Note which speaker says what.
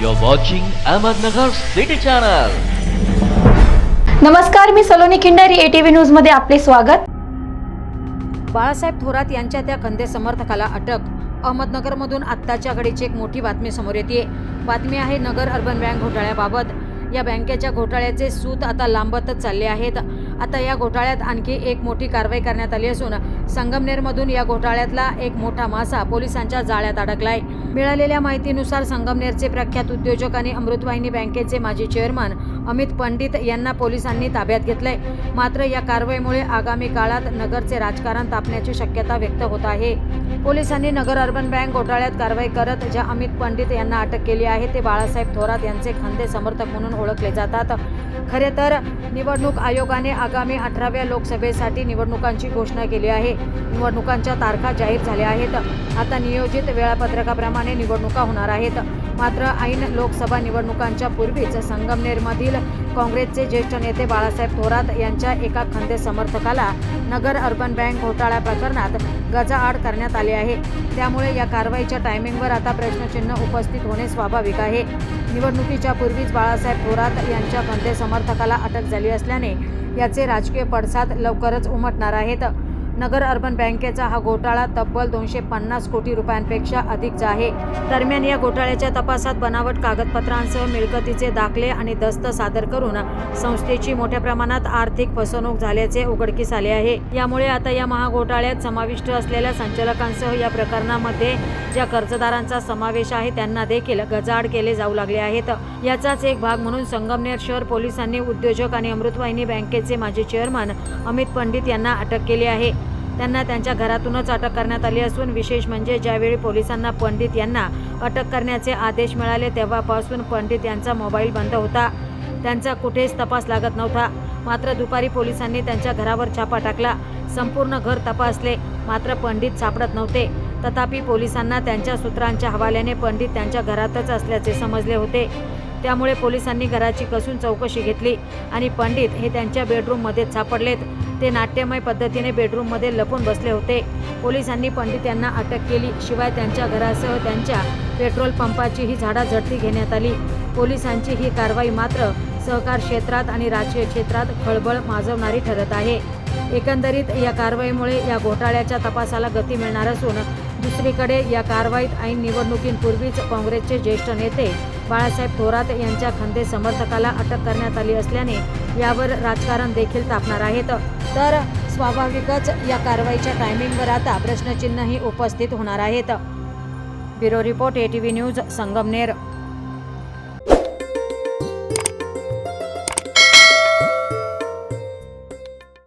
Speaker 1: You're watching Ahmednagar City Channel.
Speaker 2: नमस्कार मी Saloni Khindari ATV न्यूजमध्ये आपले स्वागत.
Speaker 3: बाळासाहेब थोरात यांच्या त्या खंदे समर्थकाला अटक. अहमदनगरमधून आत्ताच्या घडीची एक मोठी बातमी समोर येते बातमी आहे नगर अर्बन बँक घोटाळ्याबाबत. या बँकेच्या घोटाळ्याचे सूत आता लांबतच चालले आहेत. आता या घोटाळ्यात आणखी एक मोठी कारवाई करण्यात आली असून संगमनेरमधून या घोटाळ्यातला एक मोठा मासा पोलिसांच्या जाळ्यात अडकलाय. मिळालेल्या माहितीनुसार संगमनेरचे प्रख्यात उद्योजक आणि अमृतवाहिनी बँकेचे माजी चेअरमन अमित पंडित यांना पोलिसांनी ताब्यात घेतलंय. मात्र या कारवाईमुळे आगामी काळात नगरचे राजकारण तापण्याची शक्यता व्यक्त होत आहे. पोलिसांनी नगर अर्बन बँक घोटाळ्यात कारवाई करत ज्या अमित पंडित यांना अटक केली आहे ते बाळासाहेब थोरात यांचे खंदे समर्थक म्हणून ओळखले जातात. खरे तर निवडणूक आयोगाने आगामी अठराव्या लोकसभेसाठी निवडणुकांची घोषणा केली आहे. निवडणुकांच्या तारखा जाहीर झाल्या आहेत. आता नियोजित वेळापत्रकाप्रमाणे निवडणुका होणार आहेत. मात्र ऐन लोकसभा निवडणुकांच्या पूर्वीच संगमनेरमधील काँग्रेसचे ज्येष्ठ नेते बाळासाहेब थोरात यांच्या एका खंदे समर्थकाला नगर अर्बन बँक घोटाळा प्रकरणात गजाआड करण्यात आले आहे. त्यामुळे या कारवाईच्या टायमिंगवर आता प्रश्नचिन्ह उपस्थित होणे स्वाभाविक आहे. निवडणुकीच्या पूर्वीच बाळासाहेब थोरात यांच्या खंदे समर्थकाला अटक झाली असल्याने याचे राजकीय पडसाद लवकरच उमटणार आहेत. नगर अर्बन बँकेचा हा घोटाळा तब्बल दोनशे पन्नास कोटी रुपयांपेक्षा अधिकचा आहे. दरम्यान या घोटाळ्याच्या तपासात बनावट कागदपत्रांसह मिळकतीचे दाखले आणि दस्त सादर करून संस्थेची मोठ्या प्रमाणात आर्थिक फसवणूक झाल्याचे उघडकीस आले आहे. यामुळे आता या महाघोटाळ्यात समाविष्ट असलेल्या संचालकांसह या प्रकरणामध्ये ज्या कर्जदारांचा समावेश आहे त्यांना देखील गजाड केले जाऊ लागले आहेत. याचाच एक भाग म्हणून संगमनेर शहर पोलिसांनी उद्योजक आणि अमृतवाहिनी बँकेचे माजी चेअरमन अमित पंडित यांना अटक केली आहे. त्यांना त्यांच्या घरातूनच अटक करण्यात आली असून विशेष म्हणजे ज्यावेळी पोलिसांना पंडित यांना अटक करण्याचे आदेश मिळाले तेव्हापासून पंडित यांचा मोबाईल बंद होता. त्यांचा कुठेच तपास लागत नव्हता. मात्र दुपारी पोलिसांनी त्यांच्या घरावर छापा टाकला. संपूर्ण घर तपासले. मात्र पंडित सापडत नव्हते. तथापि पोलिसांना त्यांच्या सूत्रांच्या हवाल्याने पंडित त्यांच्या घरातच असल्याचे समजले होते. त्यामुळे पोलिसांनी घराची कसून चौकशी घेतली आणि पंडित हे त्यांच्या बेडरूममध्ये सापडलेत. ते नाट्यमय पद्धतीने बेडरूममध्ये लपून बसले होते. पोलिसांनी पंडित यांना अटक केली. शिवाय त्यांच्या घरासह त्यांच्या पेट्रोल पंपाचीही झाडाझडती घेण्यात आली. पोलिसांची ही कारवाई मात्र सहकार क्षेत्रात आणि राजकीय क्षेत्रात खळबळ माजवणारी ठरत आहे. एकंदरीत या कारवाईमुळे या घोटाळ्याच्या तपासाला गती मिळणार असून दुसरीकडे या कारवाईत ऐन निवडणुकींपूर्वीच काँग्रेसचे ज्येष्ठ नेते बाळासाहेब थोरात यांच्या खंदे समर्थकाला अटक करण्यात आली असल्याने यावर राजकारण देखील तापणार आहेत तर स्वाभाविकच या कारवाईच्या टायमिंगवर आता प्रश्नचिन्हही उपस्थित होणार आहेत. Bureau report ATV news Sangamner.